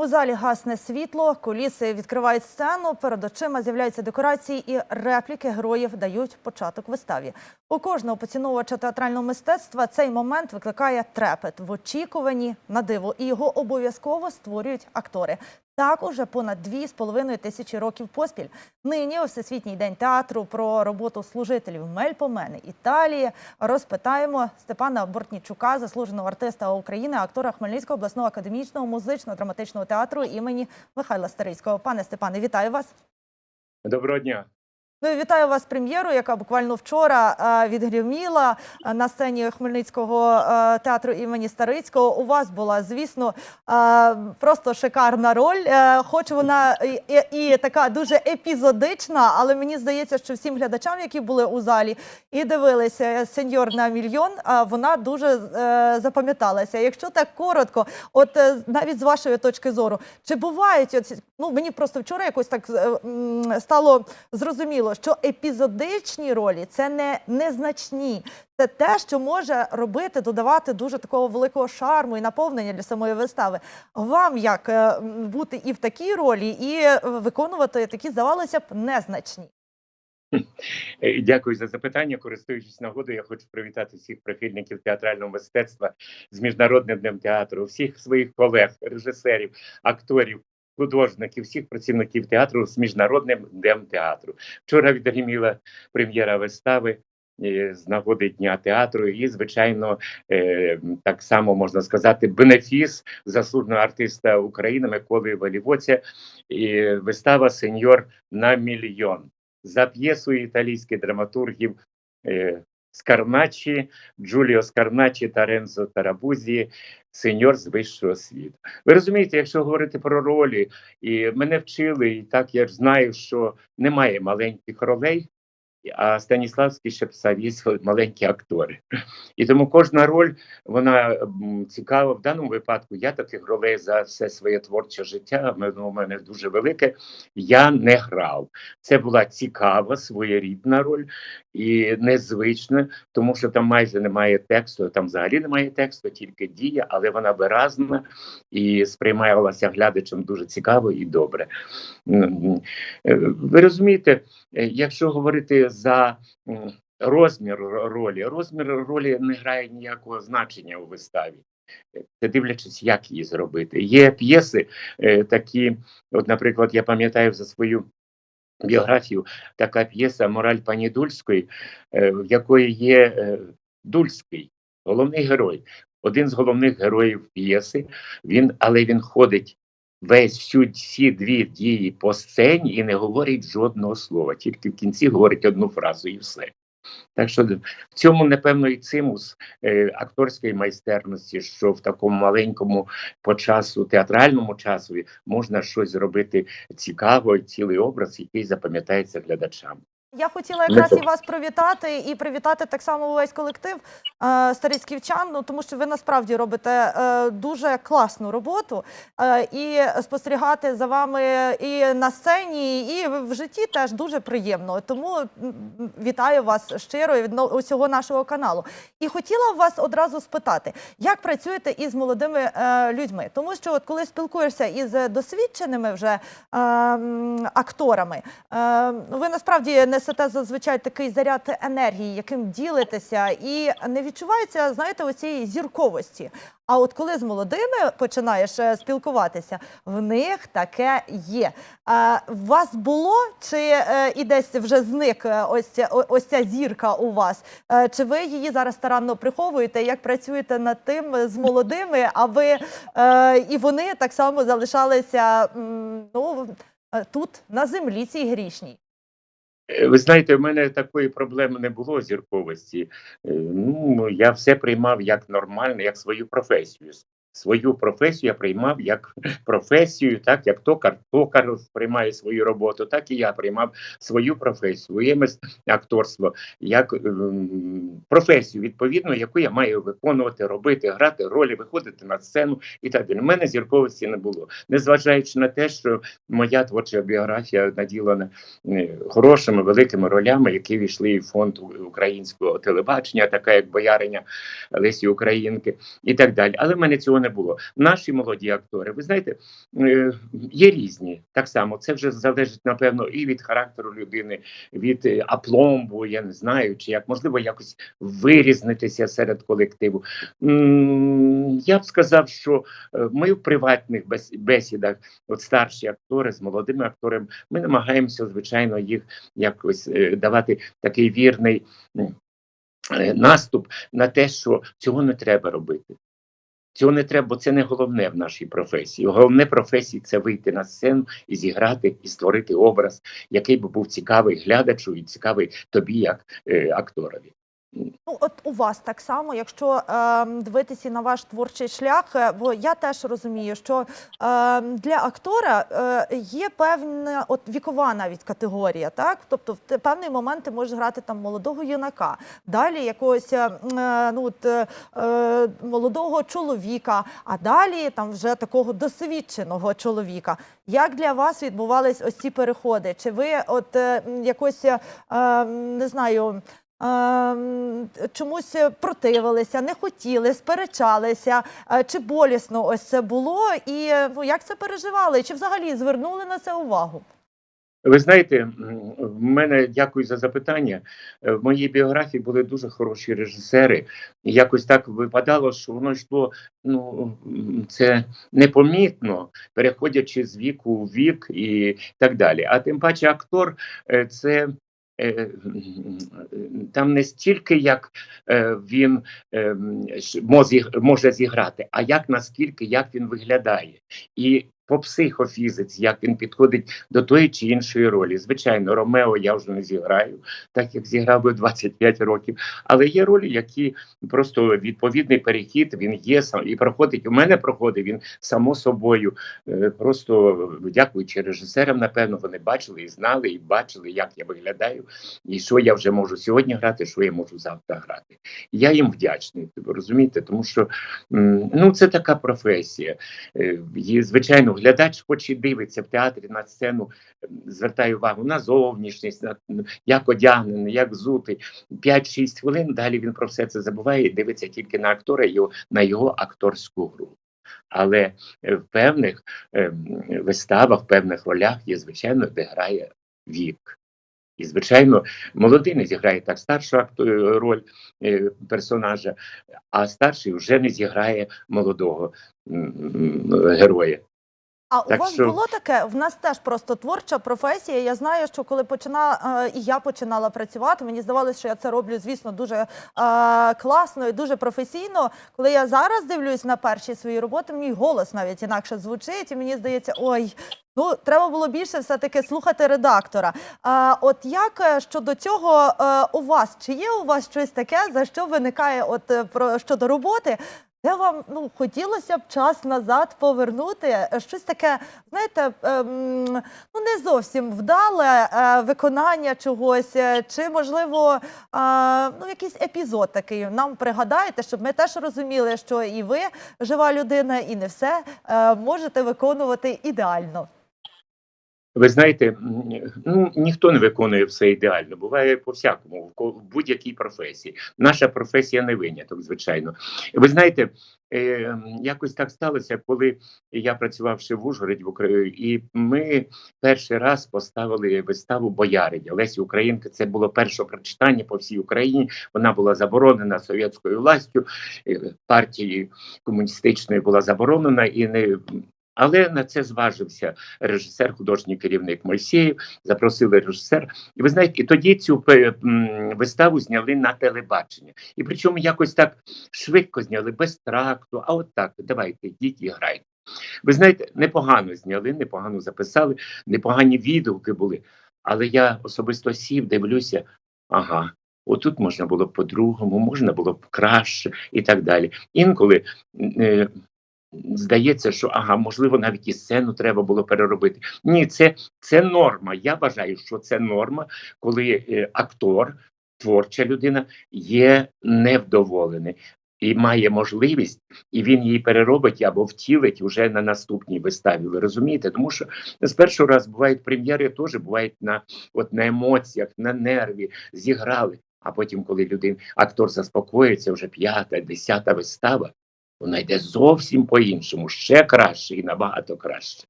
У залі гасне світло, куліси відкривають сцену, перед очима з'являються декорації і репліки героїв дають початок виставі. У кожного поціновувача театрального мистецтва цей момент викликає трепет в очікуванні на диво, і його обов'язково створюють актори. Так уже понад дві з половиною тисячі років поспіль. Нині у Всесвітній день театру про роботу служителів Мельпомени Італії розпитаємо Степана Бортнічука, заслуженого артиста України, актора Хмельницького обласного академічного музично-драматичного театру імені Михайла Старицького. Пане Степане, вітаю вас. Доброго дня. Ну і вітаю вас з прем'єрою, яка буквально вчора е, відгриміла е, на сцені Хмельницького е, театру імені Старицького. У вас була, звісно, просто шикарна роль. Хоч вона і, і, така дуже епізодична, але мені здається, що всім глядачам, які були у залі і дивилися сеньор на мільйон, вона дуже запам'яталася. Якщо так коротко, от навіть з вашої точки зору, чи бувають ну мені просто вчора якось так е, стало зрозуміло, що епізодичні ролі це не незначні. Це те, що може робити, додавати дуже такого великого шарму і наповнення для самої вистави. Вам як е, бути і в такій ролі, і виконувати такі, здавалося б, незначні? Е, Дякую за запитання. Користуючись нагодою, я хочу привітати всіх прихильників театрального мистецтва з міжнародним днем театру, всіх своїх колег, режисерів, акторів. Художників, всіх працівників театру з міжнародним днем театру. Вчора відгриміла прем'єра вистави е, з нагоди дня театру, і звичайно, е, так само можна сказати, бенефіс заслуженого артиста України Миколи Валівоця. І вистава Сеньор на мільйон за п'єсою італійських драматургів е, Скарначі, Джуліо Скарначі та Рензо Тарабузі, сеньор з вищого світу. Ви розумієте, якщо говорити про ролі, і мене вчили, і так я ж знаю, що немає маленьких ролей, а Станіславський ще писав, є маленькі актори. І тому кожна роль вона цікава. В даному випадку я таких ролей за все своє творче життя, воно у мене дуже велике. Я не грав. Це була цікава, своєрідна роль і незвична, тому що там майже немає тексту, там взагалі немає тексту, тільки дія, але вона виразна і сприймалася глядачем дуже цікаво і добре. Е, Ви розумієте, е, якщо говорити за розмір ролі, розмір ролі не грає ніякого значення у виставі. Це дивлячись, як її зробити. Є п'єси е, такі, от, наприклад, я пам'ятаю за свою біографію така п'єса Мораль пані Дульської, е, в якої є е, Дульський, головний герой. Один з головних героїв п'єси, він, але він ходить весь всю всі дві дії по сцені і не говорить жодного слова, тільки в кінці говорить одну фразу і все. Так що в цьому, напевно, і цимус е, акторської майстерності, що в такому маленькому по часу, театральному часу можна щось зробити цікаво, цілий образ, який запам'ятається глядачам. Я хотіла якраз і вас привітати і привітати так само весь колектив е, старицьківчан, ну тому що ви насправді робите е, дуже класну роботу е, і спостерігати за вами і на сцені, і в житті теж дуже приємно. Тому вітаю вас щиро від усього нашого каналу. І хотіла вас одразу спитати, як працюєте із молодими е, людьми? Тому що от коли спілкуєшся із досвідченими вже е, акторами, е, ви насправді несете зазвичай такий заряд енергії, яким ділитеся, і не відчувається, знаєте, оцієї зірковості. А от коли з молодими починаєш е, спілкуватися, в них таке є. У вас було чи е, і десь вже зник е, ось ось ця зірка у вас? Е, Чи ви її зараз старанно приховуєте? Як працюєте над тим е, з молодими, аби е, і вони так само залишалися ну, е, тут на землі цій грішній? Е, Ви знаєте, у мене такої проблеми не було зірковості. Е, Ну, я все приймав як нормально, як свою професію. Свою професію я приймав як професію, так як токар, токар приймає свою роботу, так і я приймав свою професію, своє акторство як ем, професію, відповідно, яку я маю виконувати, робити, грати ролі, виходити на сцену і так далі. У мене зірковості не було, незважаючи на те, що моя творча біографія наділена е, хорошими великими ролями, які війшли в фонд українського телебачення, така як бояриня Лесі Українки, і так далі. Але в мене цього не не було. Наші молоді актори, ви знаєте, е, є різні. Так само це вже залежить напевно і від характеру людини, від е, апломбу. Я не знаю, чи як можливо якось вирізнитися серед колективу. Я б сказав, що е, ми в приватних бесідах, от старші актори з молодими акторами, ми намагаємося звичайно їх якось е, давати такий вірний е, наступ на те, що цього не треба робити. Цього не треба, бо це не головне в нашій професії. Головне професії це вийти на сцену і зіграти, і створити образ, який би був цікавий глядачу і цікавий тобі, як е, акторові. Ну, от у вас так само, якщо е, дивитися на ваш творчий шлях, е, бо я теж розумію, що е, для актора е, є певна от вікова навіть категорія, так тобто в певний момент ти можеш грати там молодого юнака, далі якогось е, е, ну от, е, е, молодого чоловіка, а далі там вже такого досвідченого чоловіка. Як для вас відбувались ось ці переходи? Чи ви от е, якось е, не знаю? Ем, чомусь противилися, не хотіли, сперечалися, е, чи болісно ось це було, і ну як це переживали? Чи взагалі звернули на це увагу? Ви знаєте, в мене дякую за запитання. Е, В моїй біографії були дуже хороші режисери. Якось так випадало, що воно йшло. Ну це непомітно, переходячи з віку в вік і так далі. А тим паче актор е, це. Е, м, Там не стільки як е, він е, може зіграти, а як наскільки як він виглядає, і по психофізиці, як він підходить до тої чи іншої ролі. Звичайно, Ромео я вже не зіграю, так як зіграв би 25 років. Але є ролі, які просто відповідний перехід він є сам і проходить. У мене проходить він само собою. Е, Просто дякуючи режисерам, напевно, вони бачили і знали, і бачили, як я виглядаю, і що я вже можу сьогодні грати, що я можу завтра грати. Я їм вдячний, розумієте, тому що ну це така професія. Е, І, звичайно, глядач, хоч і дивиться в театрі на сцену, звертає увагу на зовнішність, на як одягнений, як взутий. 5-6 хвилин. Далі він про все це забуває і дивиться тільки на актора, його на його акторську гру. Але е, в певних ем, виставах, в певних ролях є, звичайно, де грає вік. І, звичайно, молодий не зіграє так старшу роль е, персонажа, а старший вже не зіграє молодого героя. А у вас що- було таке? В нас теж просто творча професія. Я знаю, що коли починала і я починала працювати, мені здавалося, що я це роблю, звісно, дуже е, класно і дуже професійно. Коли я зараз дивлюсь на перші свої роботи, мій голос навіть інакше звучить, і мені здається, ой. Ну, треба було більше все-таки слухати редактора. А, от як е, щодо цього е, у вас? Чи є у вас щось таке, за що виникає от е, про щодо роботи? Де вам ну хотілося б час назад повернути е, щось таке, знаєте, ем, ну не зовсім вдале е, виконання чогось, е, чи можливо е, ну якийсь епізод такий нам пригадаєте, щоб ми теж розуміли, що і ви жива людина, і не все е, можете виконувати ідеально. Ви знаєте, ну ніхто не виконує все ідеально. Буває по всякому в будь-якій професії. Наша професія не виняток, звичайно. Ви знаєте, е, якось так сталося, коли я працював ще в Ужгороді в Україні, і ми перший раз поставили виставу Бояриня Лесі Українки. Це було перше прочитання по всій Україні. Вона була заборонена совєтською властю, е, партією комуністичною була заборонена і не. Але на це зважився режисер, художній керівник Мойсеєв, запросили режисер. І ви знаєте, і тоді цю е, виставу зняли на телебачення. І причому якось так швидко зняли, без тракту. А от так, давайте, йдіть і грайте. Ви знаєте, непогано зняли, непогано записали, непогані відгуки були. Але я особисто сів, дивлюся, ага. Отут можна було б по-другому, можна було б краще і так далі. Інколи е, здається, що ага, можливо, навіть і сцену треба було переробити. Ні, це, це норма. Я вважаю, що це норма, коли е, актор, творча людина є невдоволений. І має можливість, і він її переробить або втілить уже на наступній виставі. Ви розумієте? Тому що з першого разу бувають прем'єри, теж бувають на от на емоціях, на нерві, зіграли. А потім, коли людина, актор заспокоїться, вже п'ята, десята вистава, вона йде зовсім по-іншому, ще краще і набагато краще.